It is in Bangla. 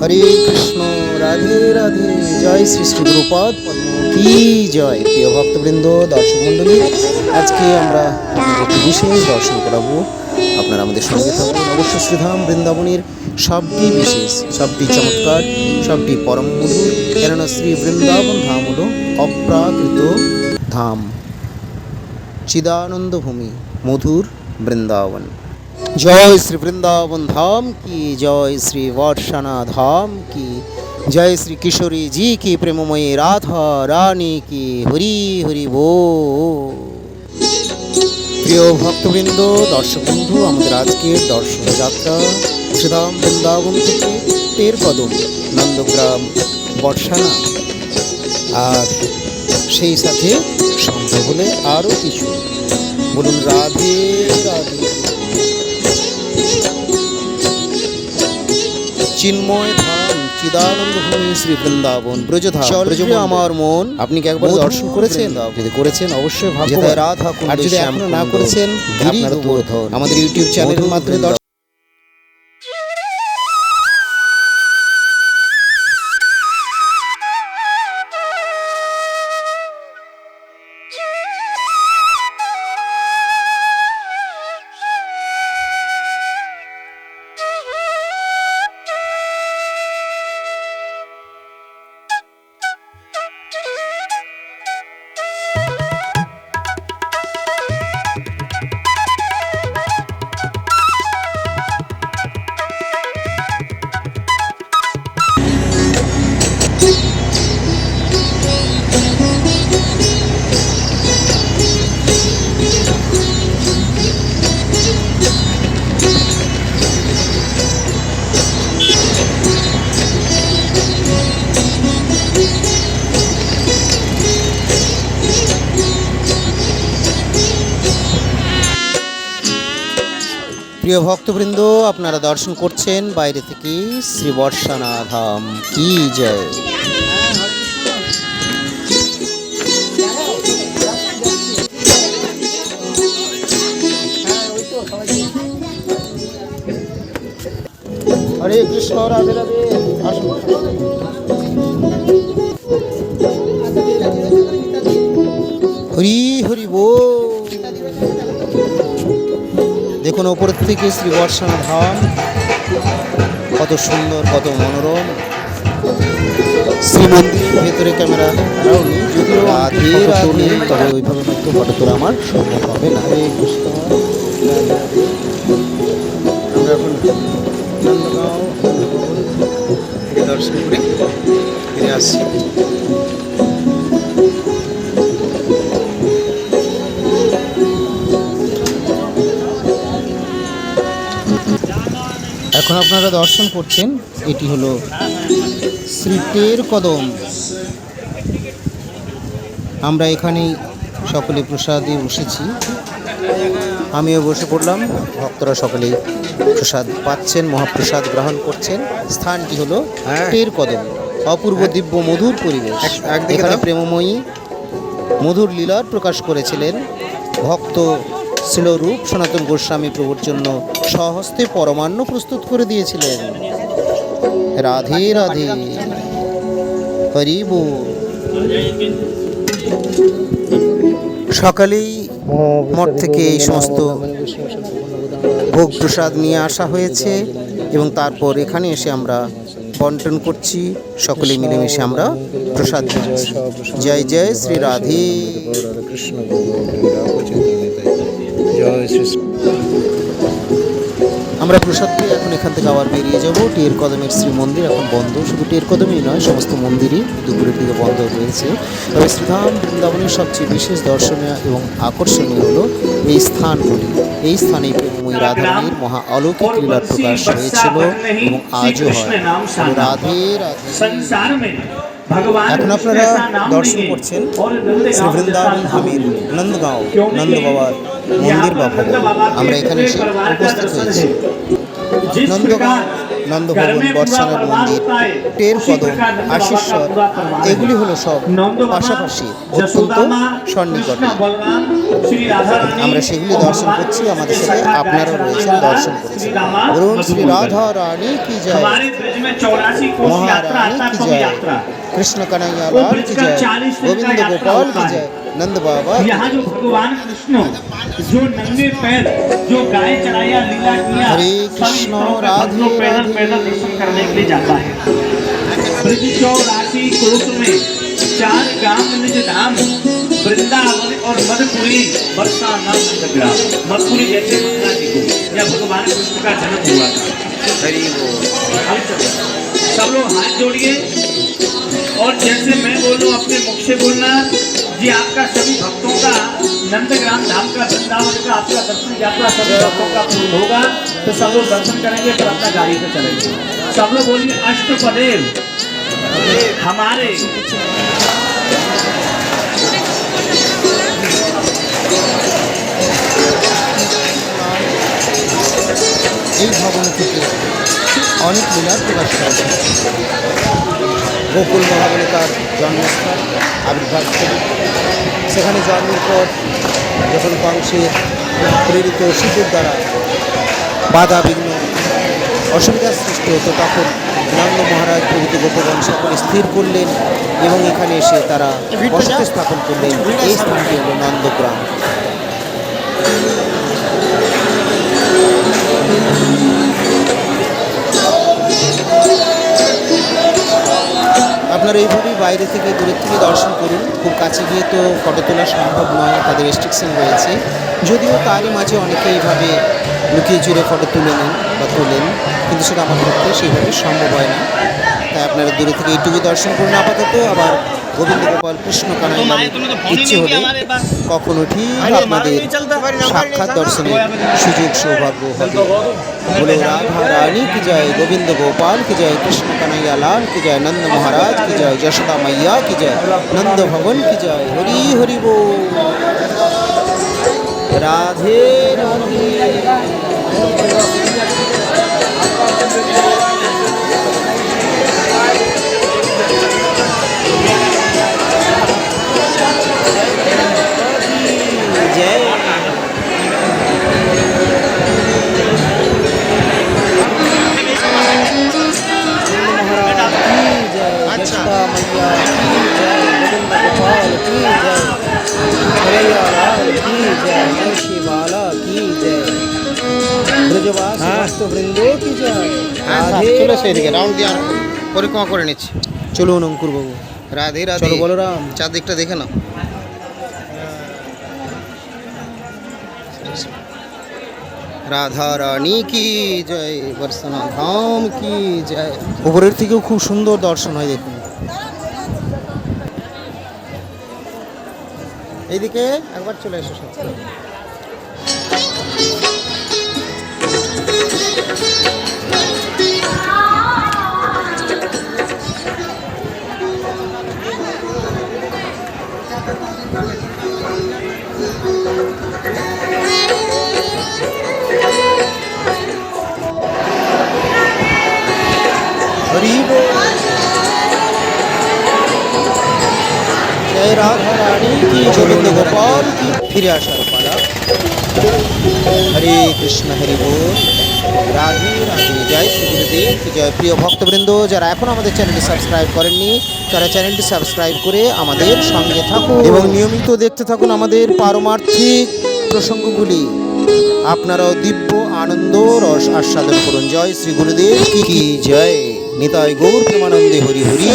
হরে কৃষ্ণ, রাধে রাধে, জয় শ্রী শ্রী গুরুপদ কি জয়। প্রিয় ভক্তবৃন্দ, দর্শক মণ্ডলী, আজকে আমরা বিশেষ দর্শন করাবো। আপনারা আমাদের সঙ্গে থাকুন। অবশ্য শ্রীধাম বৃন্দাবনের সবটি বিশেষ, সবটি চমৎকার, সবটি পরম মধুর, কেননা শ্রী বৃন্দাবন ধাম হল অপ্রাকৃত ধাম। চিদানন্দ ভূমি মধুর বৃন্দাবন। জয় শ্রী বৃন্দাবন ধাম কি, জয় শ্রী বর্ষানা ধাম কি, জয় শ্রী কিশোরী জি কি, প্রেমময়ী রাধা রানী কি, হরি হরি বো। প্রিয় ভক্তবৃন্দ দর্শক বন্ধু আমাদের আজকের দর্শন যাত্রা শ্রীধাম বৃন্দাবন থেকে তের কদম নন্দগ্রাম, বর্ষানা। আর সেই সাথে সম্ভব হলে আরও কিছু। বলুন রাধে রাধে। চিন্ময় ধাম চিদানন্দ ভূমি শ্রী বৃন্দাবন ব্রজধাম ব্রজ আমার মন আপনি কি একবার দর্শন করেছেন? যদি করেছেন অবশ্যই ভাগ্য রাধা আর যদি এখনও না করেছেন আপনারা আমাদের ইউটিউব চ্যানেলের মাধ্যমে দর্শন প্রিয় ভক্তবৃন্দ, আপনারা দর্শন করছেন বাইরে থেকে শ্রী বর্ষানা ধাম কি জয়! হরে কৃষ্ণ, রাধে রাধে। দেখুন ওপর থেকে শ্রী বর্ষানা ধাম কত সুন্দর কত মনোরম। শ্রী মন্দিরের ভেতরে ক্যামেরা নেই যদিও রাধে তবে ওইভাবে হয়তো ফটো তোলা আমার সম্ভব হবে না। আমরা এখন দর্শন করে ফিরে আসছি। এখন আপনারা দর্শন করছেন এটি হলো শ্রীটের কদম। আমরা এখানেই সকলে প্রসাদে বসেছি। আমিও বসে পড়লাম। ভক্তরা সকলেই প্রসাদ পাচ্ছেন মহাপ্রসাদ গ্রহণ করছেন। স্থানটি হলো টের কদম। অপূর্ব দিব্য মধুর পরিবেশ। এখানে প্রেমময়ী মধুর লীলার প্রকাশ করেছিলেন। ভক্ত ছিল রূপ সনাতন গোস্বামী প্রভুর জন্য সহস্তে পরমান্ন প্রস্তুত করে দিয়েছিলেন। রাধে রাধে। হরিব সকালেই মঠ থেকে এই সমস্ত ভোগ প্রসাদ নিয়ে আসা হয়েছে এবং তারপর এখানে এসে আমরা বন্টন করছি। সকলে মিলেমিশে আমরা প্রসাদ। জয় জয় শ্রী রাধে। আমরা প্রসাদ পেয়ে এখন এখান থেকে আবার বেরিয়ে যাব। টের কদমের শ্রী মন্দির এখন বন্ধ। শুধু টের কদমই নয় সমস্ত মন্দিরই দুপুরের দিকে বন্ধ রয়েছে। তবে শ্রীধাম বৃন্দাবনের সবচেয়ে বিশেষ দর্শনীয় এবং আকর্ষণীয় হলো এই স্থানগুলি। এই স্থানে প্রেমময়ী রাধারানীর মহা অলৌকিক লীলা প্রকাশ হয়েছিল এবং আজও হয়। রাধে রাধে। এখন আপনারা দর্শন করছেন শ্রী বৃন্দাবন হামির নন্দগাঁও নন্দ বাবার মন্দির বা ভবন। আমরা এখানে এসে উপস্থিত হয়েছি। নন্দভবন বর্ষণের মন্দির টের কদম আশীশ্বর এগুলি হলো সব পাশাপাশি অত্যন্ত সন্নিকট। আমরা সেগুলি দর্শন করছি, আমাদের সাথে আপনারা রয়েছেন, দর্শন করছি বলুন, শ্রী রাধা রানী কি জয়? মহারানী কি জয়? কৃষ্ণ কানাইয়া লাল কি জয়? গোবিন্দ গোপাল কি জয়? कृष्ण कन्हैया वो लाल ब्रिज की का जय 40 दिन का गोविंद यात्रा गोपाल होता की। जय नंद बाबा यहाँ जो भगवान कृष्ण जो नंगे पैर जो गाय चढ़ाया लीला किया हरे कृष्ण, राधे पैदल पैदल दर्शन करने के लिए जाता है। ब्रिज चौरासी कोस में चार गाँव निज धाम वृंदावन और मधुपुरी बरसा नाम मधुपुरी जैसे जी को या भगवान कृष्ण का जन्म हुआ था। हरि सब लोग हाथ जोड़िए और जैसे मैं बोलूँ अपने मुख से बोलना जी आपका सभी भक्तों का नंदग्राम धाम का वृंदावन का आपका दर्शन यात्रा सभी भक्तों का पूर्ण होगा तो सब लोग दर्शन करेंगे फिर अपना गाड़ी पे चलेंगे सब लोग बोलिए अष्टपदेव हमारे এই ভবন থেকে অনেক লীলার প্রকাশ গোকুল মহাবলিকার জন্মস্থান আবির্ভাব স্থলী সেখানে জন্মের পর যখন কংসের প্রেরিত শিশুর দ্বারা বাধা বিঘ্ন অসুবিধার সৃষ্টি হতো, তখন নন্দ মহারাজ প্রভৃতি গোপগণ সকলে স্থির করলেন এবং এখানে এসে তারা বসতি স্থাপন করলেন। এই স্থানটি হল নন্দগ্রাম। আপনারা এইভাবেই বাইরে থেকে দূরের থেকে দর্শন করুন। খুব কাছে গিয়ে তো ফটো তোলা সম্ভব নয়, তাদের রেস্ট্রিকশান রয়েছে। যদিও তারই মাঝে অনেকে এইভাবে লুকিয়ে চুরে ফটো তুলে নেন বা তোলেন, কিন্তু সেটা আমার পক্ষে সেইভাবে সম্ভব হয় না। তাই আপনারা দূরে থেকে এইটুকু দর্শন করুন। আপাতত আবার গোবিন্দ গোপাল কৃষ্ণ কানাই ইচ্ছে হলে কখনো ঠিক আপনাদের সাক্ষাৎ দর্শনের সুযোগ সৌভাগ্য হবে। বলে রাধা রানী কি জয় গোবিন্দ গোপাল কি জয় কৃষ্ণ কানাইয়া লাল কি জয় নন্দ মহারাজ কি জয় যশোদা মাইয়া কি জয় নন্দ ভবন কি জয় হরি হরি বো। রাধে রাধে। হ্যাঁ, পরিক্রমা করে নিচ্ছি। চলুন অঙ্কুর বাবু। রাধে রাধে। চারদিকটা দেখে নাও। রাধা রানী কি জয় বর্ষনা ধাম কি জয়। উপরের থেকেও খুব সুন্দর দর্শন হয় দেখুন। এইদিকে একবার চলে এসো সাথে। হরি জয় রাধা রানী কি গোবিন্দ গোপাল কি ফিরে আসার পালা হরে কৃষ্ণ হরি বল রাধে রাধে জয় শ্রী গুরুদেব জয় প্রিয় ভক্তবৃন্দ যারা এখন আমাদের চ্যানেলটি সাবস্ক্রাইব করেননি, তারা চ্যানেলটি সাবস্ক্রাইব করে আমাদের সঙ্গে থাকুন এবং নিয়মিত দেখতে থাকুন আমাদের পারমার্থিক প্রসঙ্গগুলি। আপনারাও দিব্য আনন্দ, রস, আস্বাদন করুন। জয় শ্রী গুরুদেব কি, জয়। নিতাই গৌর প্রেমানন্দে হরি হরি।